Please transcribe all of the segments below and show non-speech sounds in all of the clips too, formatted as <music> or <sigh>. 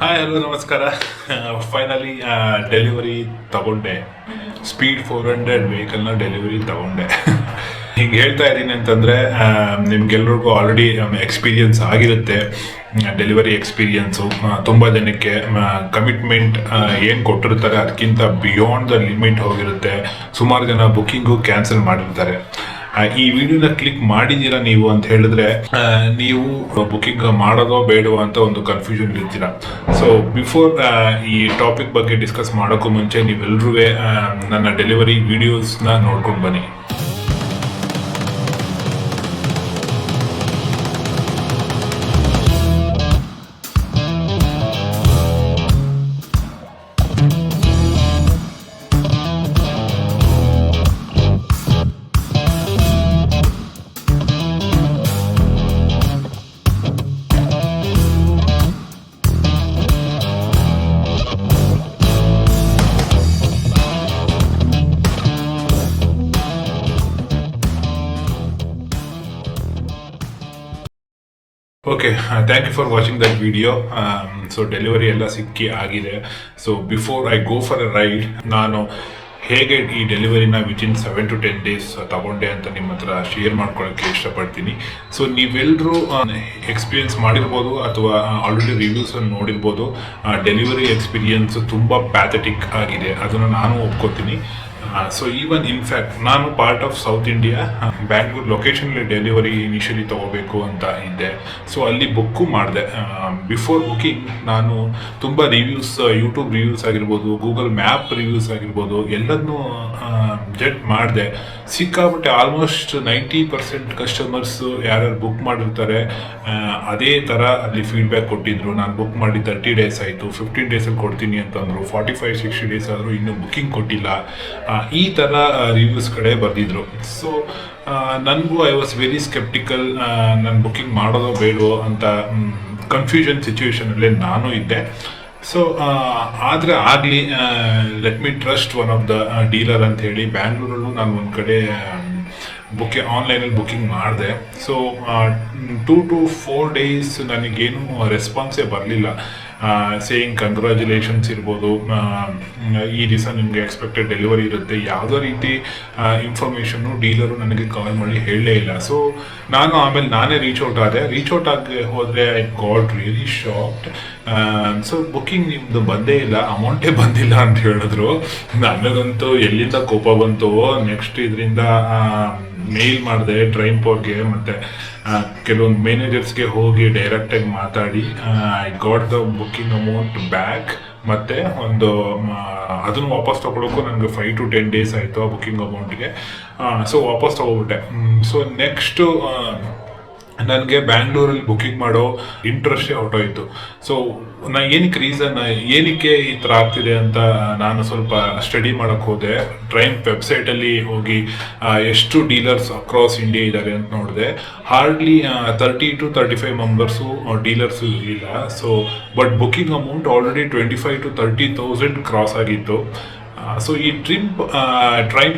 Hi hello ನಮಸ್ಕಾರ. <laughs> Finally delivery ತಗೊಂಡೆ. Speed four hundred ವೆಹಿಕಲ್ನ ಡೆಲಿವರಿ ತಗೊಂಡೆ. <laughs> ಹಿಂಗೆ ಹೇಳ್ತಾ ಇದ್ದೀನಿ ಅಂತಂದರೆ ನಿಮ್ಗೆಲ್ರಿಗೂ ಆಲ್ರೆಡಿ ಎಕ್ಸ್ಪೀರಿಯನ್ಸ್ ಆಗಿರುತ್ತೆ. ಡೆಲಿವರಿ ಎಕ್ಸ್ಪೀರಿಯನ್ಸು ತುಂಬ ಜನಕ್ಕೆ ಕಮಿಟ್ಮೆಂಟ್ ಏನು ಕೊಟ್ಟಿರ್ತಾರೆ ಅದಕ್ಕಿಂತ ಬಿಯಾಂಡ್ ದ ಲಿಮಿಟ್ ಹೋಗಿರುತ್ತೆ. ಸುಮಾರು ಜನ ಬುಕ್ಕಿಂಗು ಕ್ಯಾನ್ಸಲ್ ಮಾಡಿರ್ತಾರೆ. ಈ ವಿಡಿಯೋನ ಕ್ಲಿಕ್ ಮಾಡಿದ್ದೀರಾ ನೀವು ಅಂತ ಹೇಳಿದ್ರೆ ನೀವು ಬುಕಿಂಗ್ ಮಾಡೋದೋ ಬೇಡವೋ ಅಂತ ಒಂದು ಕನ್ಫ್ಯೂಷನ್ ಇರ್ತೀರಾ. ಸೊ ಬಿಫೋರ್ ಈ ಟಾಪಿಕ್ ಬಗ್ಗೆ ಡಿಸ್ಕಸ್ ಮಾಡೋಕ್ಕೂ ಮುಂಚೆ ನೀವೆಲ್ಲರೂ ನನ್ನ ಡೆಲಿವರಿ ವಿಡಿಯೋಸ್ನ ನೋಡ್ಕೊಂಡು ಬನ್ನಿ. Okay thank you for watching that video so delivery ಎಲ್ಲ ಸಿಕ್ಕಿ ಆಗಿದೆ. So before I go for a ride ನಾನು ಹೇಗೆ ಈ ಡೆಲಿವರಿನ within seven to ten days ತಗೊಂಡೆ ಅಂತ ನಿಮ್ಮ ಹತ್ರ ಶೇರ್ ಮಾಡ್ಕೊಳ್ಳೋಕ್ಕೆ ಇಷ್ಟಪಡ್ತೀನಿ. ಸೊ ನೀವೆಲ್ಲರೂ ಎಕ್ಸ್ಪೀರಿಯನ್ಸ್ ಮಾಡಿರ್ಬೋದು ಅಥವಾ ಆಲ್ರೆಡಿ ರಿವ್ಯೂಸ್ ನೋಡಿರ್ಬೋದು ಡೆಲಿವರಿ ಎಕ್ಸ್ಪೀರಿಯನ್ಸ್ ತುಂಬ ಪ್ಯಾಥೆಟಿಕ್ ಆಗಿದೆ. ಅದನ್ನು ನಾನು ಒಪ್ಕೋತೀನಿ. ಸೊ ಈವನ್ ಇನ್ಫ್ಯಾಕ್ಟ್ ನಾನು part of South India Bangalore location delivery initially ತಗೋಬೇಕು ಅಂತ ಇದ್ದೆ. ಸೊ ಅಲ್ಲಿ ಬುಕ್ಕು ಮಾಡಿದೆ. ಬಿಫೋರ್ ಬುಕಿಂಗ್ ನಾನು ತುಂಬ ರಿವ್ಯೂಸ್ ಯೂಟ್ಯೂಬ್ ರಿವ್ಯೂಸ್ ಆಗಿರ್ಬೋದು ಗೂಗಲ್ ಮ್ಯಾಪ್ ರಿವ್ಯೂಸ್ ಆಗಿರ್ಬೋದು ಎಲ್ಲದನ್ನೂ ಜಡ್ ಮಾಡಿದೆ. ಸಿಕ್ಕಾಪಟ್ಟೆ ಆಲ್ಮೋಸ್ಟ್ ನೈಂಟಿ ಪರ್ಸೆಂಟ್ ಕಸ್ಟಮರ್ಸ್ ಯಾರ್ಯಾರು ಬುಕ್ ಮಾಡಿರ್ತಾರೆ ಅದೇ ಥರ ಅಲ್ಲಿ ಫೀಡ್ಬ್ಯಾಕ್ ಕೊಟ್ಟಿದ್ರು. ನಾನು ಬುಕ್ ಮಾಡಿ ತರ್ಟಿ ಡೇಸ್ ಆಯಿತು ಫಿಫ್ಟೀನ್ ಡೇಸಲ್ಲಿ ಕೊಡ್ತೀನಿ ಅಂತಂದರು ಫಾರ್ಟಿ ಫೈವ್ ಸಿಕ್ಸ್ಟಿ ಡೇಸ್ ಆದರೂ ಇನ್ನೂ ಬುಕ್ಕಿಂಗ್ ಕೊಟ್ಟಿಲ್ಲ. ಈ ಥರ ರಿವ್ಯೂಸ್ ಕಡೆ ಬರೆದಿದ್ರು. ಸೊ ನನಗೂ ಐ ವಾಸ್ ವೆರಿ ಸ್ಕೆಪ್ಟಿಕಲ್ ನಾನು ಬುಕ್ಕಿಂಗ್ ಮಾಡೋದೋ ಬೇಡೋ ಅಂತ ಕನ್ಫ್ಯೂಷನ್ ಸಿಚುವೇಶನಲ್ಲೇ ನಾನು ಇದ್ದೆ. ಸೊ ಆದರೆ ಆಗಲಿ let me trust one of the dealer ಅಂತ ಹೇಳಿ ಬ್ಯಾಂಗ್ಳೂರಲ್ಲೂ ನಾನು ಒಂದು ಕಡೆ ಬುಕ್ಕಿ ಆನ್ಲೈನಲ್ಲಿ ಬುಕ್ಕಿಂಗ್ ಮಾಡಿದೆ. So two to four days ನನಗೇನು ರೆಸ್ಪಾನ್ಸೇ ಬರಲಿಲ್ಲ. ಸೇಯಿಂಗ್ ಕಂಗ್ರ್ಯಾಚುಲೇಷನ್ಸ್ ಇರ್ಬೋದು ಈ ದಿವಸ ನಿಮಗೆ ಎಕ್ಸ್ಪೆಕ್ಟೆಡ್ ಡೆಲಿವರಿ ಇರುತ್ತೆ, ಯಾವುದೋ ರೀತಿ ಇನ್ಫಾರ್ಮೇಷನ್ನು ಡೀಲರು ನನಗೆ ಕಾಲ್ ಮಾಡಿ ಹೇಳಲೇ ಇಲ್ಲ. ಸೊ ನಾನು ಆಮೇಲೆ ನಾನೇ ರೀಚ್ ಔಟ್ ಆದೆ. ರೀಚ್ ಔಟ್ ಆಗಿ ಹೋದರೆ I got really shocked so booking ನಿಮ್ಮದು ಬಂದೇ ಇಲ್ಲ ಅಮೌಂಟೇ ಬಂದಿಲ್ಲ ಅಂತ ಹೇಳಿದ್ರು. ನನಗಂತೂ ಎಲ್ಲಿಂದ ಕೋಪ ಬಂತು ನೆಕ್ಸ್ಟ್ ಇದರಿಂದ ಮೇಲ್ ಮಾಡಿದೆ ಟ್ರೈನ್ ಪೋರ್ಟ್ಗೆ ಮತ್ತು ಕೆಲವೊಂದು ಮ್ಯಾನೇಜರ್ಸ್ಗೆ ಹೋಗಿ ಡೈರೆಕ್ಟಾಗಿ ಮಾತಾಡಿ I got the booking amount back ಮತ್ತು ಒಂದು ಅದನ್ನು ವಾಪಸ್ ತೊಗೊಳಕ್ಕೂ ನನಗೆ ಫೈವ್ ಟು ಟೆನ್ ಡೇಸ್ ಆಯಿತು ಆ ಬುಕ್ಕಿಂಗ್ ಅಮೌಂಟ್ಗೆ ಸೊ ವಾಪಸ್ ತೊಗೊಬಿಟ್ಟೆ ಸೊ ನೆಕ್ಸ್ಟು ನನಗೆ ಬ್ಯಾಂಗ್ಳೂರಲ್ಲಿ ಬುಕ್ಕಿಂಗ್ ಮಾಡೋ ಇಂಟ್ರೆಸ್ಟೇ ಹೊರಟೋಯ್ತು ಸೊ ನಾ ಏನಕ್ಕೆ ರೀಸನ್ ಏನಕ್ಕೆ ಈ ಥರ ಆಗ್ತಿದೆ ಅಂತ ನಾನು ಸ್ವಲ್ಪ ಸ್ಟಡಿ ಮಾಡೋಕ್ಕೆ ಹೋದೆ. ಟ್ರೈನ್ ವೆಬ್ಸೈಟಲ್ಲಿ ಹೋಗಿ ಎಷ್ಟು ಡೀಲರ್ಸ್ ಅಕ್ರಾಸ್ ಇಂಡಿಯಾ ಇದ್ದಾರೆ ಅಂತ ನೋಡಿದೆ. Hardly thirty to thirty five members dealers ಇರಲಿಲ್ಲ. So but booking amount already twenty five to thirty thousand cross ಆಗಿತ್ತು. ಸೊ ಈ ಟ್ರಿಪ್ ಟ್ರೈಮ್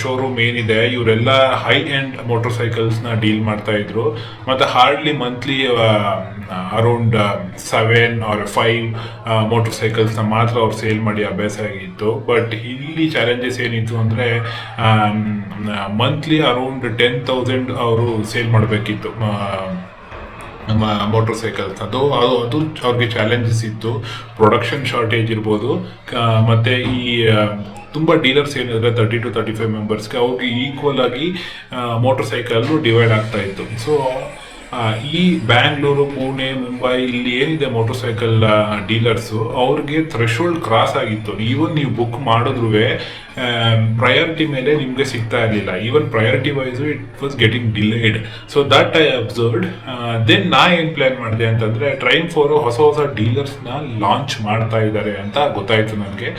ಶೋರೂಮ್ ಏನಿದೆ, ಇವರೆಲ್ಲ ಹೈ ಎಂಡ್ ಮೋಟರ್ ಸೈಕಲ್ಸ್ನ ಡೀಲ್ ಮಾಡ್ತಾ ಇದ್ರು. ಮತ್ತು hardly monthly around seven or five motor ಸೈಕಲ್ಸ್ನ ಮಾತ್ರ ಅವ್ರು ಸೇಲ್ ಮಾಡಿ ಅಭ್ಯಾಸ ಆಗಿತ್ತು. ಬಟ್ ಇಲ್ಲಿ ಚಾಲೆಂಜಸ್ ಏನಿತ್ತು ಅಂದರೆ ಮಂತ್ಲಿ ಅರೌಂಡ್ ಟೆನ್ ತೌಸಂಡ್ ಅವರು ಸೇಲ್ ಮಾಡಬೇಕಿತ್ತು. ನಮ್ಮ ಮೋಟರ್ ಸೈಕಲ್ಸ್ ಅದು ಅದು ಅದು ಅವ್ರಿಗೆ ಚಾಲೆಂಜಸ್ ಇತ್ತು. ಪ್ರೊಡಕ್ಷನ್ ಶಾರ್ಟೇಜ್ ಇರ್ಬೋದು. ಮತ್ತು ಈ ತುಂಬ ಡೀಲರ್ಸ್ ಏನಿದ್ರೆ ತರ್ಟಿ ಟು ತರ್ಟಿ ಫೈವ್ ಮೆಂಬರ್ಸ್ಗೆ ಅವ್ರಿಗೆ ಈಕ್ವಲ್ ಆಗಿ ಮೋಟರ್ ಸೈಕಲ್ಲು ಡಿವೈಡ್ ಆಗ್ತಾ ಇತ್ತು. ಸೊ ಈ ಬ್ಯಾಂಗ್ಳೂರು ಪುಣೆ ಮುಂಬೈ ಇಲ್ಲಿ ಏನಿದೆ ಮೋಟರ್ ಸೈಕಲ್ ಡೀಲರ್ಸು ಅವ್ರಿಗೆ ಥ್ರೆಶೋಲ್ಡ್ ಕ್ರಾಸ್ ಆಗಿತ್ತು. ಈವನ್ ನೀವು ಬುಕ್ ಮಾಡಿದ್ರು ಪ್ರಯಾರಿಟಿ ಮೇಲೆ ನಿಮಗೆ ಸಿಗ್ತಾ ಇರಲಿಲ್ಲ. Even priority wise it was getting delayed so that I observed then ನಾ ಏನು ಪ್ಲ್ಯಾನ್ ಮಾಡಿದೆ ಅಂತಂದರೆ ಟ್ರೈನ್ ಫೋರು ಹೊಸ ಹೊಸ ಡೀಲರ್ಸ್ನ ಲಾಂಚ್ ಮಾಡ್ತಾ ಇದ್ದಾರೆ ಅಂತ ಗೊತ್ತಾಯಿತು ನನಗೆ.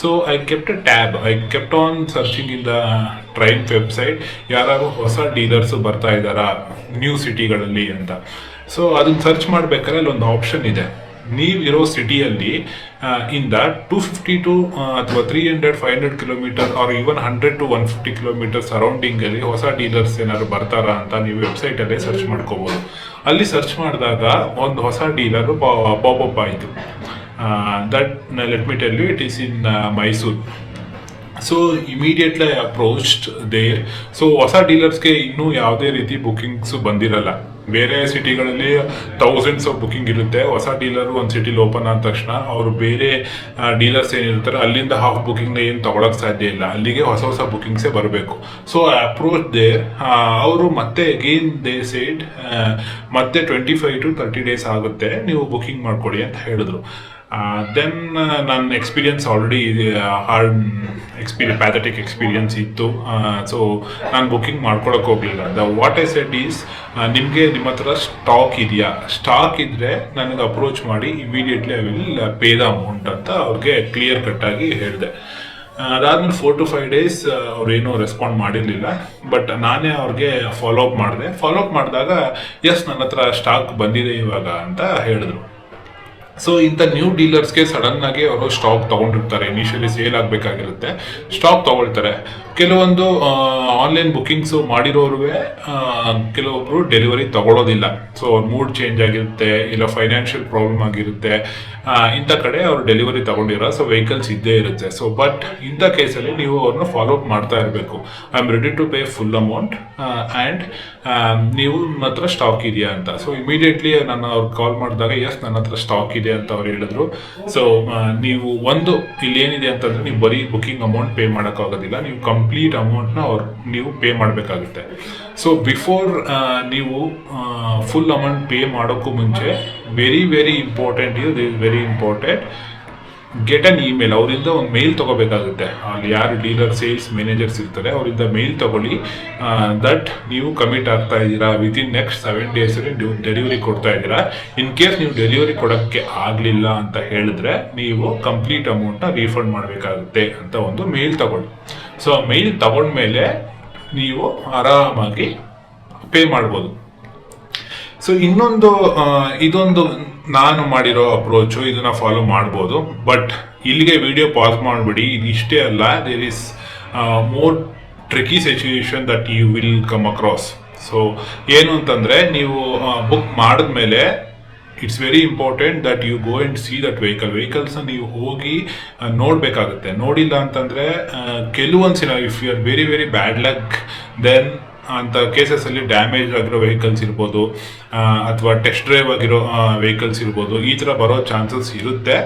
So I kept a tab I kept on searching in the Triumph website ಯಾರು ಹೊಸ ಡೀಲರ್ಸ್ ಬರ್ತಾ ಇದ್ದಾರಾ ನ್ಯೂ ಸಿಟಿಗಳಲ್ಲಿ ಅಂತ. ಸೊ ಅದನ್ನ ಸರ್ಚ್ ಮಾಡ್ಬೇಕಾದ್ರೆ ಅಲ್ಲೊಂದು ಆಪ್ಷನ್ ಇದೆ. ನೀವಿರೋ ಸಿಟಿಯಲ್ಲಿ ಇಂದ ಟೂ ಫಿಫ್ಟಿ ಟು ಅಥವಾ three hundred five hundred kilometre or even hundred to one fifty kilometre ಸರೌಂಡಿಂಗಲ್ಲಿ ಹೊಸ ಡೀಲರ್ಸ್ ಏನಾದ್ರು ಬರ್ತಾರಾ ಅಂತ ನೀವು ವೆಬ್ಸೈಟಲ್ಲೇ ಸರ್ಚ್ ಮಾಡ್ಕೋಬೋದು. ಅಲ್ಲಿ ಸರ್ಚ್ ಮಾಡಿದಾಗ ಒಂದು ಹೊಸ ಡೀಲರ್ ಪಾಪಪ್ ಆಯಿತು. That let me tell you it is in Mysuru so immediately approached there so ಹೊಸ ಡೀಲರ್ಸ್ಗೆ ಇನ್ನೂ ಯಾವುದೇ ರೀತಿ ಬುಕಿಂಗ್ಸ್ ಬಂದಿರಲ್ಲ. ಬೇರೆ ಸಿಟಿಗಳಲ್ಲಿ ಥೌಸಂಡ್ಸ್ ಆಫ್ ಬುಕಿಂಗ್ ಇರುತ್ತೆ. ಹೊಸ ಡೀಲರ್ ಒಂದು ಸಿಟಿಲಿ ಓಪನ್ ಆದ ತಕ್ಷಣ ಅವರು ಬೇರೆ ಡೀಲರ್ಸ್ ಏನಿರ್ತಾರೆ, ಅಲ್ಲಿಂದ ಹಾಫ್ ಬುಕಿಂಗ್ನ ಏನು ತಗೊಳಕ್ ಸಾಧ್ಯ ಇಲ್ಲ. ಅಲ್ಲಿಗೆ ಹೊಸ ಹೊಸ ಬುಕ್ಕಿಂಗ್ಸೇ ಬರಬೇಕು. ಸೊ ಅಪ್ರೋಚ್ ದೇ ಅವರು ಮತ್ತೆ ಅಗೇನ್ ದೇ ಸೇಡ್ ಮತ್ತೆ twenty five to thirty days ಆಗುತ್ತೆ. ನೀವು ಬುಕಿಂಗ್ ಮಾಡಿಕೊಡಿ ಅಂತ ಹೇಳಿದ್ರು. ದೆನ್ ನನ್ನ experience already hard experience pathetic experience ಇತ್ತು. ಸೊ ನಾನು ಬುಕಿಂಗ್ ಮಾಡ್ಕೊಳಕ್ಕೆ ಹೋಗಲಿಲ್ಲ. The what I said is ನಿಮಗೆ ನಿಮ್ಮ ಹತ್ರ ಸ್ಟಾಕ್ ಇದೆಯಾ? ಸ್ಟಾಕ್ ಇದ್ದರೆ ನನಗೆ ಅಪ್ರೋಚ್ ಮಾಡಿ immediately I will pay the amount ಅಂತ ಅವ್ರಿಗೆ ಕ್ಲಿಯರ್ ಕಟ್ಟಾಗಿ ಹೇಳಿದೆ. ಅದಾದ್ಮೇಲೆ ಫೋರ್ ಟು ಫೈವ್ ಡೇಸ್ ಅವ್ರೇನು ರೆಸ್ಪಾಂಡ್ ಮಾಡಿರಲಿಲ್ಲ. ಬಟ್ ನಾನೇ ಅವ್ರಿಗೆ ಫಾಲೋ ಅಪ್ ಮಾಡಿದೆ. ಫಾಲೋ ಅಪ್ ಮಾಡಿದಾಗ ಎಸ್ ನನ್ನ ಹತ್ರ ಸ್ಟಾಕ್ ಬಂದಿದೆ ಇವಾಗ ಅಂತ ಹೇಳಿದ್ರು. ಸೊ ಇಂಥ ನ್ಯೂ ಡೀಲರ್ಸ್ಗೆ ಸಡನ್ ಆಗಿ ಅವರು ಸ್ಟಾಕ್ ತಗೊಂಡಿರ್ತಾರೆ. ಇನಿಷಿಯಲಿ ಸೇಲ್ ಆಗಬೇಕಾಗಿರುತ್ತೆ. ಸ್ಟಾಕ್ ತಗೊಳ್ತಾರೆ. ಕೆಲವೊಂದು ಆನ್ಲೈನ್ ಬುಕ್ಕಿಂಗ್ಸ್ ಮಾಡಿರೋರು ಕೆಲವೊಬ್ಬರು ಡೆಲಿವರಿ ತಗೊಳ್ಳೋದಿಲ್ಲ ಸೊ ಅವ್ರ ಮೂಡ್ ಚೇಂಜ್ ಆಗಿರುತ್ತೆ, ಇಲ್ಲ ಫೈನಾನ್ಷಿಯಲ್ ಪ್ರಾಬ್ಲಮ್ ಆಗಿರುತ್ತೆ. ಇಂಥ ಕಡೆ ಅವ್ರು ಡೆಲಿವರಿ ತಗೊಂಡಿರೋ ಸೊ ವೆಹಿಕಲ್ಸ್ ಇದ್ದೇ ಇರುತ್ತೆ. ಸೊ ಬಟ್ ಇಂಥ ಕೇಸಲ್ಲಿ ನೀವು ಅವ್ರನ್ನ ಫಾಲೋ ಅಪ್ ಮಾಡ್ತಾ ಇರಬೇಕು. I am ready to pay full amount and ನೀವು ನನ್ನ ಹತ್ರ ಸ್ಟಾಕ್ ಇದೆಯಾ ಅಂತ. ಸೊ ಇಮಿಡಿಯೇಟ್ಲಿ ನಾನು ಅವ್ರು ಕಾಲ್ ಮಾಡಿದಾಗ ಎಸ್ ನನ್ನ ಹತ್ರ ಸ್ಟಾಕ್ ಇದೆ ಅಂತ ಅವ್ರು ಹೇಳಿದ್ರು. ಸೊ ನೀವು ಒಂದು ಇಲ್ಲಿ ಏನಿದೆ ಅಂತಂದ್ರೆ ನೀವು ಬರೀ ಬುಕಿಂಗ್ ಅಮೌಂಟ್ ಪೇ ಮಾಡೋಕ್ಕಾಗೋದಿಲ್ಲ. ನೀವು ಕಂಪ್ಲೀಟ್ ಅಮೌಂಟ್ನ ಅವ್ರು ನೀವು ಪೇ ಮಾಡಬೇಕಾಗುತ್ತೆ. ಸೊ ಬಿಫೋರ್ ನೀವು ಫುಲ್ ಅಮೌಂಟ್ ಪೇ ಮಾಡೋಕ್ಕೂ ಮುಂಚೆ ವೆರಿ ವೆರಿ ಇಂಪಾರ್ಟೆಂಟ್ ಇದು is very important get an email ಅವರಿಂದ ಒಂದು ಮೇಲ್ ತಗೋಬೇಕಾಗುತ್ತೆ. ಅಲ್ಲಿ ಯಾರು ಡೀಲರ್ ಸೇಲ್ಸ್ ಮ್ಯಾನೇಜರ್ಸ್ ಇರ್ತಾರೆ, ಅವರಿಂದ ಮೇಲ್ ತಗೊಳ್ಳಿ. ದಟ್ ನೀವು ಕಮಿಟ್ ಆಗ್ತಾ ಇದ್ದೀರಾ ವಿತಿನ್ ನೆಕ್ಸ್ಟ್ ಸೆವೆನ್ ಡೇಸಲ್ಲಿ ನೀವು ಡೆಲಿವರಿ ಕೊಡ್ತಾ ಇದ್ದೀರಾ. ಇನ್ ಕೇಸ್ ನೀವು ಡೆಲಿವರಿ ಕೊಡೋಕ್ಕೆ ಆಗಲಿಲ್ಲ ಅಂತ ಹೇಳಿದ್ರೆ ನೀವು ಕಂಪ್ಲೀಟ್ ಅಮೌಂಟ್ನ ರೀಫಂಡ್ ಮಾಡಬೇಕಾಗುತ್ತೆ ಅಂತ ಒಂದು ಮೇಲ್ ತಗೊಳ್ಳಿ. ಸೊ ಮೇಲ್ ತಗೊಂಡ್ಮೇಲೆ ನೀವು ಆರಾಮಾಗಿ ಪೇ ಮಾಡ್ಬೋದು. ಸೊ ಇನ್ನೊಂದು ಇದೊಂದು ನಾನು ಮಾಡಿರೋ ಅಪ್ರೋಚು ಇದನ್ನ ಫಾಲೋ ಮಾಡ್ಬೋದು. ಬಟ್ ಇಲ್ಲಿಗೆ ವಿಡಿಯೋ ಪಾಸ್ ಮಾಡಿಬಿಡಿ. ಇದು ಇಷ್ಟೇ ಅಲ್ಲ. There is more tricky situation that you will come across so ಏನು ಅಂತಂದ್ರೆ, ನೀವು ಬುಕ್ ಮಾಡಿದ್ಮೇಲೆ it's very important that you go and see that vehicle ವೆಹಿಕಲ್ಸ್ನ ನೀವು ಹೋಗಿ ನೋಡಬೇಕಾಗುತ್ತೆ. ನೋಡಿಲ್ಲ ಅಂತಂದ್ರೆ ಕೆಲವೊಂದು ಸಿನ if you are very very bad luck then cases ಅಲ್ಲಿ ಡ್ಯಾಮೇಜ್ ಆಗಿರೋ ವೆಹಿಕಲ್ಸ್ ಇರ್ಬೋದು ಅಥವಾ ಟೆಸ್ಟ್ ಡ್ರೈವ್ ಆಗಿರೋ ವೆಹಿಕಲ್ಸ್ ಇರ್ಬೋದು, ಈ ಥರ ಬರೋ ಚಾನ್ಸಸ್ ಇರುತ್ತೆ.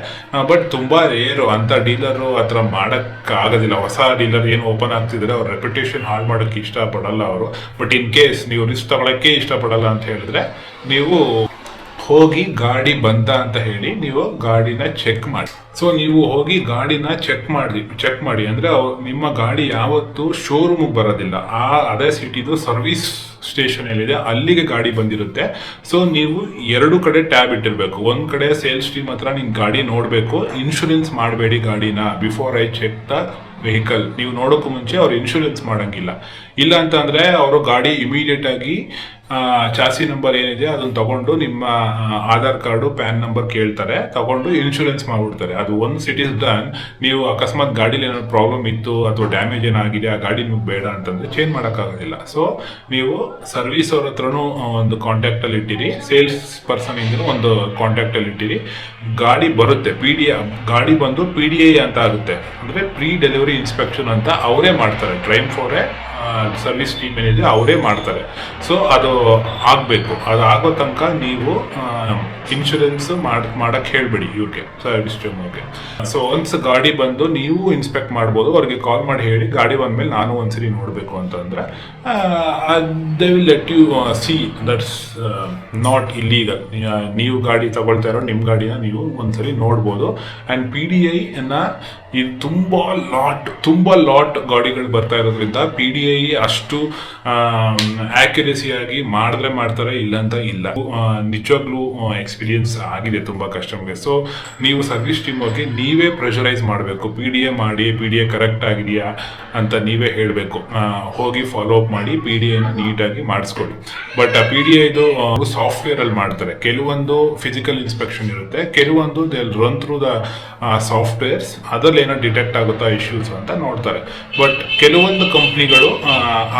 ಬಟ್ ತುಂಬ ರೇರು ಅಂತ ಡೀಲರು ಆ ಥರ ಮಾಡೋಕ್ಕಾಗೋದಿಲ್ಲ ಹೊಸ ಡೀಲರ್ ಏನು ಓಪನ್ ಆಗ್ತಿದ್ರೆ ಅವ್ರ ರೆಪ್ಯುಟೇಷನ್ ಹಾಳು ಮಾಡೋಕ್ಕೆ ಇಷ್ಟಪಡಲ್ಲ ಅವರು. ಬಟ್ ಇನ್ ಕೇಸ್ ನೀವು ರಿಸ್ಕ್ ತಗೊಳ್ಳೋಕ್ಕೆ ಇಷ್ಟಪಡಲ್ಲ ಅಂತ ಹೇಳಿದ್ರೆ, ನೀವು ಹೋಗಿ ಗಾಡಿ ಬಂತ ಅಂತ ಹೇಳಿ ನೀವು ಗಾಡಿನ ಚೆಕ್ ಮಾಡಿ. ಸೊ ನೀವು ಹೋಗಿ ಗಾಡಿನ ಚೆಕ್ ಮಾಡಿ ಚೆಕ್ ಮಾಡಿ. ಅಂದ್ರೆ ನಿಮ್ಮ ಗಾಡಿ ಯಾವತ್ತು ಶೋರೂಮ್ ಬರೋದಿಲ್ಲ. ಆ ಅದೇ ಸಿಟಿದು ಸರ್ವಿಸ್ ಸ್ಟೇಷನ್ ಏನಿದೆ ಅಲ್ಲಿಗೆ ಗಾಡಿ ಬಂದಿರುತ್ತೆ. ಸೊ ನೀವು ಎರಡು ಕಡೆ ಟ್ಯಾಬ್ ಇಟ್ಟಿರಬೇಕು. ಒಂದ್ ಕಡೆ ಸೇಲ್ಸ್ ಟೀಮ್ ಹತ್ರ ನಿಮ್ ಗಾಡಿ ನೋಡಬೇಕು. ಇನ್ಶೂರೆನ್ಸ್ ಮಾಡಬೇಡಿ ಗಾಡಿನ before I check the vehicle ನೀವು ನೋಡೋಕ್ಕೂ ಮುಂಚೆ ಅವ್ರು ಇನ್ಶೂರೆನ್ಸ್ ಮಾಡಂಗಿಲ್ಲ. ಇಲ್ಲ ಅಂತಂದ್ರೆ ಅವರು ಗಾಡಿ ಇಮಿಡಿಯೇಟ್ ಆಗಿ ಚಾಸಿ ನಂಬರ್ ಏನಿದೆ ಅದನ್ನ ತಗೊಂಡು ನಿಮ್ಮ ಆಧಾರ್ ಕಾರ್ಡು, ಪ್ಯಾನ್ ನಂಬರ್ ಕೇಳ್ತಾರೆ. ತಗೊಂಡು ಇನ್ಶೂರೆನ್ಸ್ ಮಾಡ್ಬಿಡ್ತಾರೆ. ಅದು ಒಂದು ಸಿಟೀಸ್ ಡನ್ ನೀವು ಅಕಸ್ಮಾತ್ ಗಾಡಿಲಿ ಏನಾದ್ರು ಪ್ರಾಬ್ಲಮ್ ಇತ್ತು ಅಥವಾ ಡ್ಯಾಮೇಜ್ ಏನಾಗಿದೆ, ಆ ಗಾಡಿ ನಿಮ್ಗೆ ಬೇಡ ಅಂತಂದ್ರೆ ಚೇಂಜ್ ಮಾಡೋಕ್ಕಾಗೋದಿಲ್ಲ. ಸೊ ನೀವು ಸರ್ವಿಸ್ ಅವ್ರ ಹತ್ರನೂ ಒಂದು ಕಾಂಟ್ಯಾಕ್ಟಲ್ಲಿ ಇಟ್ಟಿರಿ. ಸೇಲ್ಸ್ ಪರ್ಸನ್ ಇಂದ ಒಂದು ಕಾಂಟ್ಯಾಕ್ಟಲ್ಲಿ ಇಟ್ಟಿರಿ. ಗಾಡಿ ಬರುತ್ತೆ. ಪಿ ಡಿ ಗಾಡಿ ಬಂದು ಪಿ ಡಿ ಐ ಅಂತ ಆಗುತ್ತೆ. ಅಂದ್ರೆ ಪ್ರೀ ಡೆಲಿವರಿ ಇನ್ಸ್ಪೆಕ್ಷನ್ ಅಂತ ಅವರೇ ಮಾಡ್ತಾರೆ. ಟ್ರೈಮ್ ಫೋರೇ ಸರ್ವಿಸ್ ಟೀಮ್ ಏನಿದೆ, ಅವರೇ ಮಾಡ್ತಾರೆ. ಸೊ ಅದು ಆಗಬೇಕು. ಅದು ಆಗೋ ತನಕ ನೀವು ಇನ್ಶೂರೆನ್ಸ್ ಮಾಡ್ ಮಾಡಕ್ಕೆ ಹೇಳಬೇಡಿ ಇವ್ರಿಗೆ ಸರ್ವಿಸ್ ಟೀಮ್ಗೆ ಸೊ ಒನ್ಸ್ ಗಾಡಿ ಬಂದು ನೀವು ಇನ್ಸ್ಪೆಕ್ಟ್ ಮಾಡ್ಬೋದು, ಅವ್ರಿಗೆ ಕಾಲ್ ಮಾಡಿ ಹೇಳಿ, ಗಾಡಿ ಬಂದಮೇಲೆ ನಾನು ಒಂದ್ಸರಿ ನೋಡಬೇಕು ಅಂತಂದ್ರೆ they will let you see that's not illegal ನೀವು ಗಾಡಿ ತಗೊಳ್ತಾ ಇರೋ ನಿಮ್ಮ ಗಾಡಿನ ನೀವು ಒಂದ್ಸರಿ ನೋಡ್ಬೋದು. ಆ್ಯಂಡ್ ಪಿ ಡಿ ಐನ ಇದು ತುಂಬ ಲಾಟ್ ತುಂಬ ಲಾಟ್ ಗಾಡಿಗಳು ಬರ್ತಾ ಇರೋದ್ರಿಂದ ಪಿ ಡಿ ಐ ಅಷ್ಟು ಆಕ್ಯುರೇಸಿಯಾಗಿ ಮಾಡಿದ್ರೆ ಮಾಡ್ತಾರೆ ಇಲ್ಲ. ಅಂತ ಇಲ್ಲ ನಿಜವಾಗ್ಲೂ ಎಕ್ಸ್ಪೀರಿಯನ್ಸ್ ಆಗಿದೆ ತುಂಬ ಕಸ್ಟಮರ್ಗೆ ಸೊ ನೀವು ಸರ್ವಿಸ್ ಟೀಮ್ ಹೋಗಿ ನೀವೇ ಪ್ರೆಷರೈಸ್ ಮಾಡಬೇಕು. ಪಿ ಡಿ ಎ ಮಾಡಿ ಪಿ ಡಿ ಎ ಕರೆಕ್ಟ್ ಆಗಿದೆಯಾ ಅಂತ ನೀವೇ ಹೇಳಬೇಕು. ಹೋಗಿ ಫಾಲೋ ಅಪ್ ಮಾಡಿ ಪಿ ಡಿ ಎನ ನೀಟಾಗಿ ಮಾಡಿಸ್ಕೊಳ್ಳಿ. ಬಟ್ ಪಿ ಡಿ ಇದು ಸಾಫ್ಟ್ವೇರ್ ಅಲ್ಲಿ ಮಾಡ್ತಾರೆ. ಕೆಲವೊಂದು ಫಿಸಿಕಲ್ ಇನ್ಸ್ಪೆಕ್ಷನ್ ಇರುತ್ತೆ. ಕೆಲವೊಂದು they run through the softwares ಅದರಲ್ಲಿ ಏನೋ ಡಿಟೆಕ್ಟ್ ಆಗುತ್ತಾ ಇಶ್ಯೂಸ್ ಅಂತ ನೋಡ್ತಾರೆ. ಬಟ್ ಕೆಲವೊಂದು ಕಂಪ್ನಿಗಳು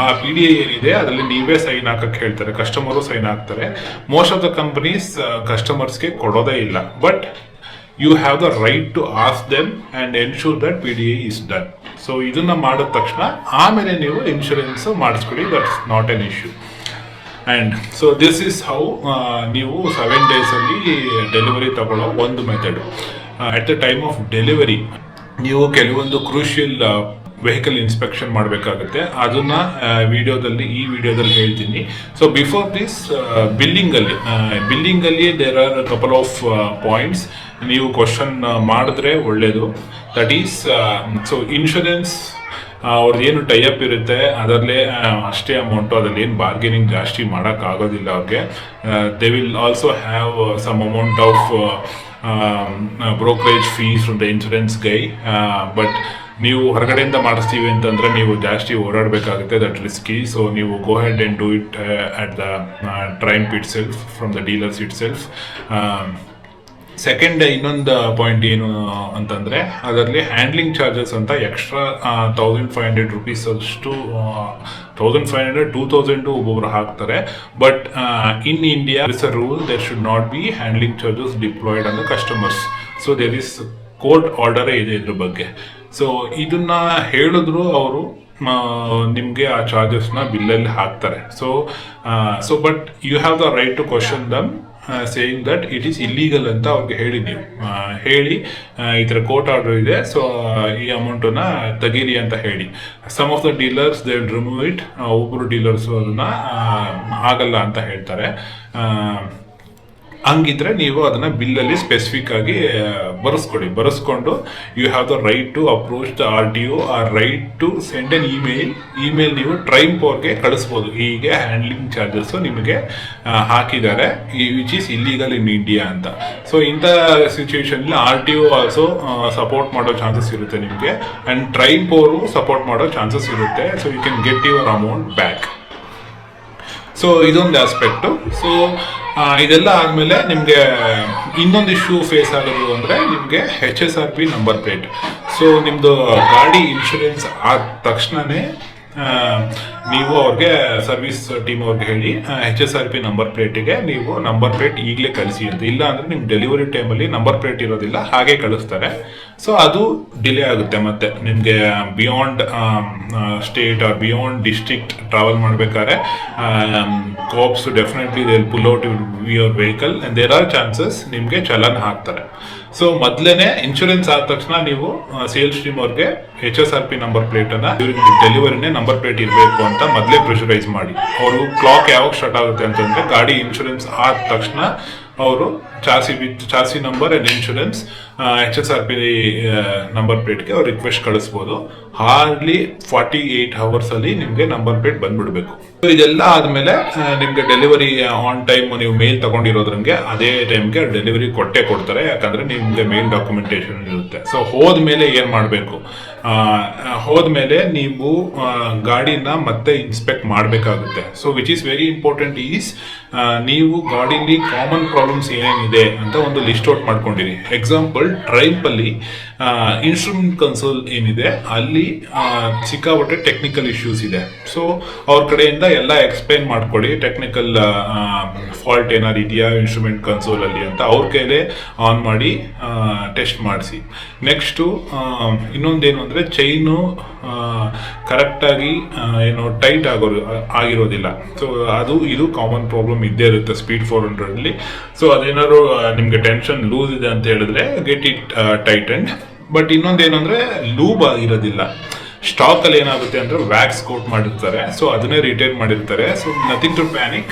ಆ ಪಿ ಡಿ ಏನಿದೆ, ಅದರಲ್ಲಿ ನೀವೇ ಸೈನ್ ಹಾಕಕ್ಕೆ ಹೇಳ್ತಾರೆ. ಕಸ್ಟಮರು ಸೈನ್ ಹಾಕ್ತಾರೆ. ಮೋಸ್ಟ್ ಆಫ್ ದ ಕಂಪನೀಸ್ ಕಸ್ಟಮರ್ಸ್ಗೆ ಕೊಡೋದೇ ಇಲ್ಲ. But you have the right to ask them and ensure that P D A is done so ಇದನ್ನ ಮಾಡಿದ ತಕ್ಷಣ ಆಮೇಲೆ ನೀವು insurance ಮಾಡಿಸ್ಕೊಡಿ that's not an issue and so this is how ನೀವು seven ಡೇಸಲ್ಲಿ ಡೆಲಿವರಿ ತಗೊಳ್ಳೋ ಒಂದು method at the time of delivery ನೀವು ಕೆಲವೊಂದು ಕ್ರೂಷಿಯಲ್ ವೆಹಿಕಲ್ ಇನ್ಸ್ಪೆಕ್ಷನ್ ಮಾಡಬೇಕಾಗುತ್ತೆ. ಅದನ್ನ ವಿಡಿಯೋದಲ್ಲಿ, ಈ ವಿಡಿಯೋದಲ್ಲಿ ಹೇಳ್ತೀನಿ. ಸೊ ಬಿಫೋರ್ ದಿಸ್ ಬಿಲ್ಲಿಂಗಲ್ಲಿ ಬಿಲ್ಲಿಂಗಲ್ಲಿ there are couple of points ನೀವು ಕ್ವಶನ್ ಮಾಡಿದ್ರೆ ಒಳ್ಳೆಯದು ದಟ್ ಈಸ್ ಸೊ ಇನ್ಶೂರೆನ್ಸ್ ಅವ್ರದ್ದು ಏನು ಟೈಅಪ್ ಇರುತ್ತೆ, ಅದರಲ್ಲೇ ಅಷ್ಟೇ ಅಮೌಂಟು ಅದರಲ್ಲಿ ಏನು ಬಾರ್ಗೇನಿಂಗ್ ಜಾಸ್ತಿ ಮಾಡೋಕ್ಕಾಗೋದಿಲ್ಲ ಅವ್ರಿಗೆ. They will also have some amount of brokerage fees from the insurance guy but ನೀವು ಹೊರಗಡೆಯಿಂದ ಮಾಡಿಸ್ತೀವಿ ಅಂತಂದ್ರೆ ನೀವು ಜಾಸ್ತಿ ಓಡಾಡಬೇಕಾಗುತ್ತೆ ದಟ್ ರಿಸ್ಕಿ ಸೊ ನೀವು go ahead and do it at the Triumph itself from the dealers itself second ಇನ್ನೊಂದು point ಏನು ಅಂತಂದರೆ ಅದರಲ್ಲಿ ಹ್ಯಾಂಡ್ಲಿಂಗ್ ಚಾರ್ಜಸ್ ಅಂತ extra thousand five hundred rupees ಅಷ್ಟು thousand five hundred two thousand ಒಬ್ಬೊಬ್ರು ಹಾಕ್ತಾರೆ. But in India is a rule there should not be handling charges deployed on the customers so there is court ಆರ್ಡರೇ ಇದೆ ಇದ್ರ ಬಗ್ಗೆ. So ಇದನ್ನ ಹೇಳಿದ್ರು ಅವರು ನಿಮಗೆ ಆ ಚಾರ್ಜಸ್ನ ಬಿಲ್ಲಲ್ಲಿ ಹಾಕ್ತಾರೆ. So so but you have the right to question them saying that it is illegal ಅಂತ ಅವ್ರಿಗೆ ಹೇಳಿ ನೀವು. ಹೇಳಿ ಈ ಥರ ಕೋರ್ಟ್ ಆರ್ಡರ್ ಇದೆ ಸೊ ಈ ಅಮೌಂಟನ್ನ ತೆಗೀರಿ ಅಂತ ಹೇಳಿ. Some of the dealers they remove it ಒಬ್ಬರು ಡೀಲರ್ಸ್ ಅದನ್ನ ಆಗಲ್ಲ ಅಂತ ಹೇಳ್ತಾರೆ. ಹಂಗಿದ್ರೆ ನೀವು ಅದನ್ನ ಬಿಲ್ಲಲ್ಲಿ ಸ್ಪೆಸಿಫಿಕ್ ಆಗಿ ಬರೆಸ್ಕೊಡಿ ಬರೆಸ್ಕೊಂಡು you have the right to approach the R T O or right to send an email email ನೀವು ಟ್ರೈಮ್ ಪೋರ್ಗೆ ಕಳಿಸ್ಬೋದು. ಹೀಗೆ ಹ್ಯಾಂಡ್ಲಿಂಗ್ ಚಾರ್ಜಸ್ ನಿಮಗೆ ಹಾಕಿದ್ದಾರೆ. ಈ which is illegal in India ಅಂತ. ಸೊ ಇಂಥ situation R T O also support ಮಾಡೋ chances ಇರುತ್ತೆ ನಿಮಗೆ. ಅಂಡ್ ಟ್ರೈಮ್ ಪೋರು ಸಪೋರ್ಟ್ ಮಾಡೋ ಚಾನ್ಸಸ್ ಇರುತ್ತೆ. So you can get your amount back so ಇದೊಂದು ಆಸ್ಪೆಕ್ಟು ಸೊ ಇದೆಲ್ಲ ಆದಮೇಲೆ ನಿಮಗೆ ಇನ್ನೊಂದು ಇಶ್ಯೂ ಫೇಸ್ ಆಗೋದು ಅಂದರೆ ನಿಮಗೆ H S R P number plate so ನಿಮ್ಮದು ಗಾಡಿ ಇನ್ಶೂರೆನ್ಸ್ ಆದ ತಕ್ಷಣವೇ ನೀವು ಅವ್ರಿಗೆ ಸರ್ವಿಸ್ ಟೀಮ್ ಅವ್ರಿಗೆ ಹೇಳಿ H S R P number ಪ್ಲೇಟಿಗೆ ನೀವು ನಂಬರ್ ಪ್ಲೇಟ್ ಈಗಲೇ ಕಳಿಸಿ ಅಂತ. ಇಲ್ಲ ಅಂದರೆ ನಿಮ್ಮ ಡೆಲಿವರಿ ಟೈಮಲ್ಲಿ ನಂಬರ್ ಪ್ಲೇಟ್ ಇರೋದಿಲ್ಲ, ಹಾಗೆ ಕಳಿಸ್ತಾರೆ. ಸೊ ಅದು ಡಿಲೇ ಆಗುತ್ತೆ ಮತ್ತೆ. ನಿಮಗೆ beyond state or beyond district travel ಮಾಡಬೇಕಾದ್ರೆ cops definitely they pull out your vehicle there are chances ನಿಮಗೆ ಚಲನ್ ಹಾಕ್ತಾರೆ ಸೊ ಮೊದಲೇ ಇನ್ಶೂರೆನ್ಸ್ ಆದ ತಕ್ಷಣ ನೀವು ಸೇಲ್ಸ್ ಟೀಮ್ ಅವ್ರಿಗೆ H S R P number ಪ್ಲೇಟನ್ನು ಡೆಲಿವರಿನೇ ನಂಬರ್ ಪ್ಲೇಟ್ ಇರಬೇಕು ಅಂತ ಮೊದಲೇ ಪ್ರೆಷರೈಸ್ ಮಾಡಿ. ಅವರು ಕ್ಲಾಕ್ ಯಾವಾಗ ಸ್ಟಾರ್ಟ್ ಆಗುತ್ತೆ ಅಂತಂದ್ರೆ ಗಾಡಿ ಇನ್ಶೂರೆನ್ಸ್ ಆದ ತಕ್ಷಣ ಅವರು ಚಾರ್ಸಿ with ಚಾರ್ಸಿ number and insurance H S R P number ಪ್ಲೇಟ್ಗೆ ಅವ್ರು ರಿಕ್ವೆಸ್ಟ್ ಕಳಿಸ್ಬೋದು. ಹಾರ್ಡ್ಲಿ ಫಾರ್ಟಿ ಏಯ್ಟ್ ಅವರ್ಸ್ ಅಲ್ಲಿ ನಿಮಗೆ ನಂಬರ್ ಪ್ಲೇಟ್ ಬಂದ್ಬಿಡ್ಬೇಕು. ಇದೆಲ್ಲ ಆದ್ಮೇಲೆ ನಿಮಗೆ ಡೆಲಿವರಿ ಆನ್ ಟೈಮ್ ನೀವು ಮೇಲ್ ತಗೊಂಡಿರೋದ್ರಂಗೆ ಅದೇ ಟೈಮ್ಗೆ ಡೆಲಿವರಿ ಕೊಟ್ಟೆ ಕೊಡ್ತಾರೆ. ಯಾಕಂದ್ರೆ ನಿಮ್ಗೆ ಮೇಲ್ ಡಾಕ್ಯುಮೆಂಟೇಶನ್ ಇರುತ್ತೆ. ಸೊ ಹೋದ್ಮೇಲೆ ಏನ್ ಮಾಡಬೇಕು? ಹೋದ್ಮೇಲೆ ನೀವು ಗಾಡಿನ ಮತ್ತೆ ಇನ್ಸ್ಪೆಕ್ಟ್ ಮಾಡಬೇಕಾಗುತ್ತೆ. So which is very important is ನೀವು ಗಾಡಿಲಿ ಕಾಮನ್ ಪ್ರಾಬ್ಲಮ್ಸ್ ಏನೇನಿದೆ ಅಂತ ಒಂದು ಲಿಸ್ಟ್ ಔಟ್ ಮಾಡ್ಕೊಂಡಿರಿ. ಎಕ್ಸಾಂಪಲ್ ಟ್ರೈಪ್ ಅಲ್ಲಿ ಇನ್ಸ್ಟ್ರೂಮೆಂಟ್ ಕನ್ಸೋಲ್ ಏನಿದೆ, ಅಲ್ಲಿ ಸಿಕ್ಕಾಪಟ್ಟೆ ಟೆಕ್ನಿಕಲ್ ಇಶ್ಯೂಸ್ ಇದೆ. ಸೊ ಅವ್ರ ಕಡೆಯಿಂದ ಎಲ್ಲ ಎಕ್ಸ್ಪ್ಲೈನ್ ಮಾಡ್ಕೊಳ್ಳಿ ಟೆಕ್ನಿಕಲ್ ಫಾಲ್ಟ್ ಏನಾದ್ರು ಇದೆಯಾ ಇನ್ಸ್ಟ್ರೂಮೆಂಟ್ ಕನ್ಸೋಲ್ ಅಲ್ಲಿ ಅಂತ ಅವ್ರ ಕೈಲೇ ಆನ್ ಮಾಡಿ ಟೆಸ್ಟ್ ಮಾಡಿಸಿ. ನೆಕ್ಸ್ಟು ಇನ್ನೊಂದೇನು ಅಂದರೆ ಚೈನು ಕರೆಕ್ಟಾಗಿ ಏನು ಟೈಟ್ ಆಗೋ ಆಗಿರೋದಿಲ್ಲ. ಸೊ ಅದು, ಇದು ಕಾಮನ್ ಪ್ರಾಬ್ಲಮ್ ಇದ್ದೇ ಇರುತ್ತೆ ಸ್ಪೀಡ್ ಫೋರ್ ಹಂಡ್ರೆಡಲ್ಲಿ ಸೊ ಅದೇನಾದ್ರು ನಿಮಗೆ ಟೆನ್ಷನ್ ಲೂಸ್ ಇದೆ ಅಂತ ಹೇಳಿದ್ರೆ get it tight and but ಇನ್ನೊಂದೇನಂದ್ರೆ lube ಆಗಿರೋದಿಲ್ಲ ಸ್ಟಾಕ್ ಅಲ್ಲಿ ಏನಾಗುತ್ತೆ ಅಂದ್ರೆ ವ್ಯಾಕ್ಸ್ ಕೋಟ್ ಮಾಡಿರ್ತಾರೆ. ಸೊ ಅದನ್ನೇ ರಿಟೈನ್ ಮಾಡಿರ್ತಾರೆ. ಸೊ ನಥಿಂಗ್ ಟು ಪ್ಯಾನಿಕ್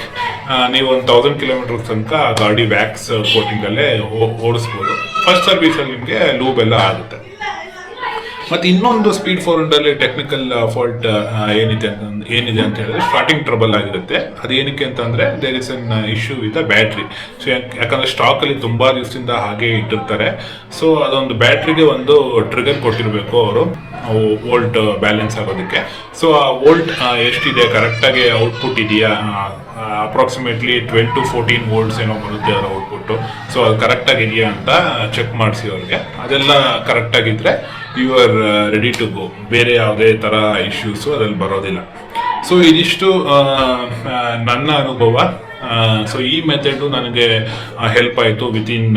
ನೀವು ಒಂದು ತೌಸಂಡ್ ಕಿಲೋಮೀಟರ್ ತನಕ ಗಾಡಿ ವ್ಯಾಕ್ಸ್ ಕೋಟಿಂಗ್ ಅಲ್ಲೇ ಓ- ಓಡಿಸ್ಬೋದು. ಫಸ್ಟ್ ಸರ್ವಿಸ್ ಅಲ್ಲಿ ನಿಮಗೆ ಲೂಬ್ ಎಲ್ಲ ಆಗುತ್ತೆ. ಮತ್ತೆ ಇನ್ನೊಂದು ಸ್ಪೀಡ್ ಫೋರ್ ಅಲ್ಲಿ ಟೆಕ್ನಿಕಲ್ ಫಾಲ್ಟ್ ಏನಿದೆ ಏನಿದೆ ಅಂತ ಹೇಳಿದ್ರೆ ಸ್ಟಾರ್ಟಿಂಗ್ ಟ್ರಬಲ್ ಆಗಿರುತ್ತೆ. ಅದು ಏನಕ್ಕೆ ಅಂತಂದ್ರೆ there is an issue with a battery so ಯಾಕಂದ್ರೆ ಸ್ಟಾಕ್ ಅಲ್ಲಿ ತುಂಬಾ ದಿವಸದಿಂದ ಹಾಗೆ ಇಟ್ಟಿರ್ತಾರೆ. ಸೊ ಅದೊಂದು ಬ್ಯಾಟ್ರಿಗೆ ಒಂದು ಟ್ರಿಗರ್ ಕೊಟ್ಟಿರಬೇಕು ಅವರು. ವೋಲ್ಟ್ ಬ್ಯಾಲೆನ್ಸ್ ಆಗೋದಕ್ಕೆ. ಸೊ ಆ ವೋಲ್ಟ್ ಎಷ್ಟಿದೆ ಕರೆಕ್ಟಾಗಿ ಔಟ್ಪುಟ್ ಇದೆಯಾ? Approximately twelve to fourteen volts ಏನೋ ಬರುತ್ತೆ ಅದರ ಔಟ್ಪುಟ್ಟು ಸೊ ಅದು ಕರೆಕ್ಟಾಗಿ ಇದೆಯಾ ಅಂತ ಚೆಕ್ ಮಾಡಿಸಿ ಅವ್ರಿಗೆ ಅದೆಲ್ಲ ಕರೆಕ್ಟಾಗಿದ್ದರೆ you are ready to go ಬೇರೆ ಯಾವುದೇ ಥರ ಇಶ್ಯೂಸು ಅದರಲ್ಲಿ ಬರೋದಿಲ್ಲ. ಸೊ ಇದಿಷ್ಟು ಆ, ಆ, ನನ್ನ ಅನುಭವ. ಸೊ ಈ ಮೆಥಡು ನನಗೆ ಹೆಲ್ಪ್ ಆಯಿತು. ವಿತಿನ್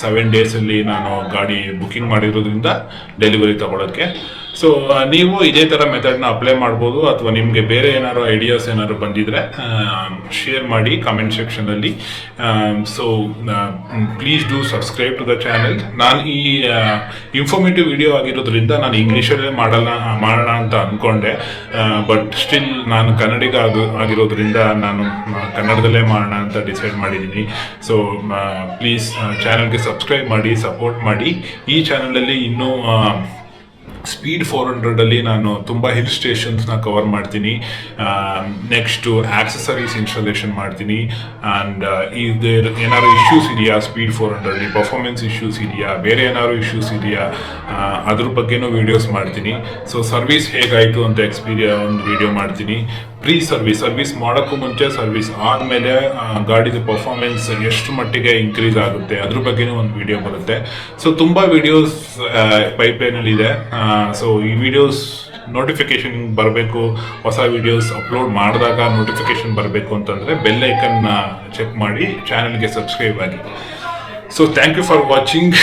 ಸೆವೆನ್ ಡೇಸಲ್ಲಿ ನಾನು ಗಾಡಿ ಬುಕ್ಕಿಂಗ್ ಮಾಡಿರೋದ್ರಿಂದ ಡೆಲಿವರಿ ತಗೊಳಕ್ಕೆ. ಸೊ ನೀವು ಇದೇ ಥರ ಮೆಥಡ್ನ ಅಪ್ಲೈ ಮಾಡ್ಬೋದು ಅಥವಾ ನಿಮಗೆ ಬೇರೆ ಏನಾದ್ರು ಐಡಿಯಾಸ್ ಏನಾದ್ರು ಬಂದಿದ್ರೆ ಶೇರ್ ಮಾಡಿ ಕಮೆಂಟ್ ಸೆಕ್ಷನಲ್ಲಿ so please do subscribe to the channel ನಾನು ಈ ಇನ್ಫಾರ್ಮೇಟಿವ್ ವಿಡಿಯೋ ಆಗಿರೋದ್ರಿಂದ ನಾನು ಇಂಗ್ಲೀಷಲ್ಲೇ ಮಾಡಲ್ಲ ಮಾಡೋಣ ಅಂತ ಅಂದ್ಕೊಂಡೆ ಬಟ್ ಸ್ಟಿಲ್ ನಾನು ಕನ್ನಡಿಗ ಆಗೋ ಆಗಿರೋದ್ರಿಂದ ನಾನು ಕನ್ನಡದಲ್ಲೇ ಮಾಡೋಣ ಅಂತ ಡಿಸೈಡ್ ಮಾಡಿದ್ದೀನಿ. ಸೊ ಪ್ಲೀಸ್ ಚಾನಲ್ಗೆ ಸಬ್ಸ್ಕ್ರೈಬ್ ಮಾಡಿ ಸಪೋರ್ಟ್ ಮಾಡಿ. ಈ ಚಾನಲಲ್ಲಿ ಇನ್ನೂ ಆ, ಸ್ಪೀಡ್ ಫೋರ್ ಹಂಡ್ರೆಡಲ್ಲಿ ನಾನು ತುಂಬ ಹಿಲ್ ಸ್ಟೇಷನ್ಸ್ನ ಕವರ್ ಮಾಡ್ತೀನಿ. ನೆಕ್ಸ್ಟು ಆಕ್ಸಸರೀಸ್ ಇನ್ಸ್ಟಾಲೇಷನ್ ಮಾಡ್ತೀನಿ. ಆ್ಯಂಡ್ ಇದು ಏನಾದ್ರು ಇಶ್ಯೂಸ್ ಇದೆಯಾ ಸ್ಪೀಡ್ ಫೋರ್ ಹಂಡ್ರೆಡಲ್ಲಿ ಪರ್ಫಾರ್ಮೆನ್ಸ್ ಇಶ್ಯೂಸ್ ಇದೆಯಾ? ಬೇರೆ ಏನಾದ್ರು ಇಶ್ಯೂಸ್ ಇದೆಯಾ? ಅದ್ರ ಬಗ್ಗೆನೂ ವೀಡಿಯೋಸ್ ಮಾಡ್ತೀನಿ. ಸೊ ಸರ್ವಿಸ್ ಹೇಗಾಯಿತು ಅಂತ ಎಕ್ಸ್ಪೀರಿಯ ಒಂದು ವಿಡಿಯೋ ಮಾಡ್ತೀನಿ. ಪ್ರೀ ಸರ್ವಿಸ್ ಸರ್ವಿಸ್ ಮಾಡೋಕ್ಕೂ ಮುಂಚೆ ಸರ್ವಿಸ್ ಆದಮೇಲೆ ಗಾಡಿದು ಪರ್ಫಾರ್ಮೆನ್ಸ್ ಎಷ್ಟು ಮಟ್ಟಿಗೆ ಇನ್ಕ್ರೀಸ್ ಆಗುತ್ತೆ, ಅದ್ರ ಬಗ್ಗೆನೂ ಒಂದು ವಿಡಿಯೋ ಬರುತ್ತೆ. ಸೊ ತುಂಬ ವಿಡಿಯೋಸ್ ಪೈಪ್ಲೈನಲ್ಲಿ ಇದೆ. ಸೊ ಈ ವಿಡಿಯೋಸ್ ನೋಟಿಫಿಕೇಶನ್ ಬರಬೇಕು, ಹೊಸ ವಿಡಿಯೋಸ್ ಅಪ್ಲೋಡ್ ಮಾಡಿದಾಗ ನೋಟಿಫಿಕೇಶನ್ ಬರಬೇಕು ಅಂತಂದರೆ ಬೆಲ್ ಐಕನ್ನ ಚೆಕ್ ಮಾಡಿ ಚಾನಲ್ಗೆ ಸಬ್ಸ್ಕ್ರೈಬ್ ಆಗಿ. So thank you for watching